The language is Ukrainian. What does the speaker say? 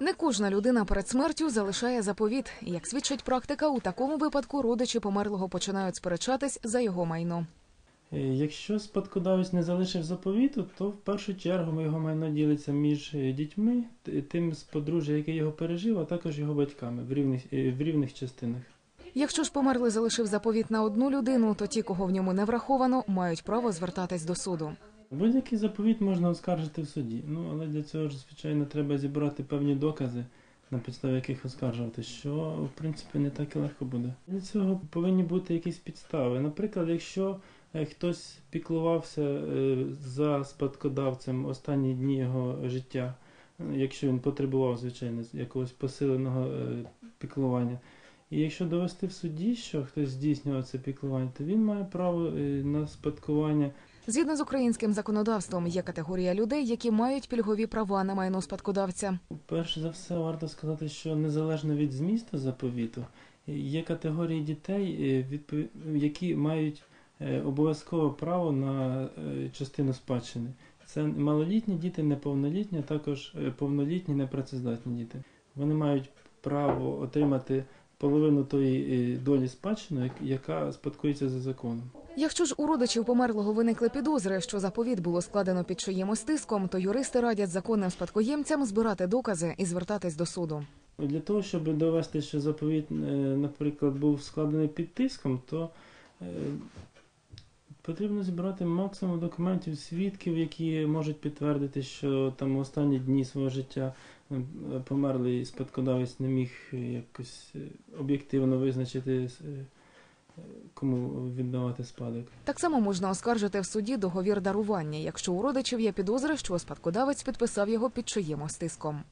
Не кожна людина перед смертю залишає заповіт. Як свідчить практика, у такому випадку родичі померлого починають сперечатись за його майно. Е, Якщо спадкодавець не залишив заповіту, то в першу чергу його майно ділиться між е, дітьми, тим з подружжя, який його пережив, а також його батьками в рівних, е, в рівних частинах. Якщо ж померлий залишив заповіт на одну людину, то ті, кого в ньому не враховано, мають право звертатись до суду. Будь-який заповіт можна оскаржити в суді. Ну але для цього ж, звичайно, треба зібрати певні докази, на підставі яких оскаржувати, що в принципі не так і легко буде. Для цього повинні бути якісь підстави. Наприклад, якщо е, хтось піклувався е, за спадкодавцем останні дні його життя, е, якщо він потребував, звичайно, якогось посиленого піклування. І якщо довести в суді, що хтось здійснював це піклування, то він має право на спадкування Згідно з українським законодавством, є категорія людей, які мають пільгові права на майно спадкодавця. Перш за все, варто сказати, що незалежно від змісту заповіту, є категорії дітей, е, які мають е, обов'язкове право на е, частину спадщини. Це малолітні діти, неповнолітні, а також повнолітні непрацездатні діти. Вони мають право отримати половину тої долі спадщини, яка спадкується за законом. Якщо ж у родичів померлого виникли підозри, що заповіт було складено під чиїмось тиском, то юристи радять законним спадкоємцям збирати докази і звертатись до суду. Для того, щоб довести, що заповіт, е, наприклад, був складений під тиском, то е, потрібно зібрати максимум документів, свідків, які можуть підтвердити, що там останні дні свого життя е, померлий спадкодавець не міг якось об'єктивно визначити, кому віддавати спадок. Так само можна оскаржити в суді договір дарування, якщо у родичів є підозри, що спадкодавець підписав його під чиїмось тиском.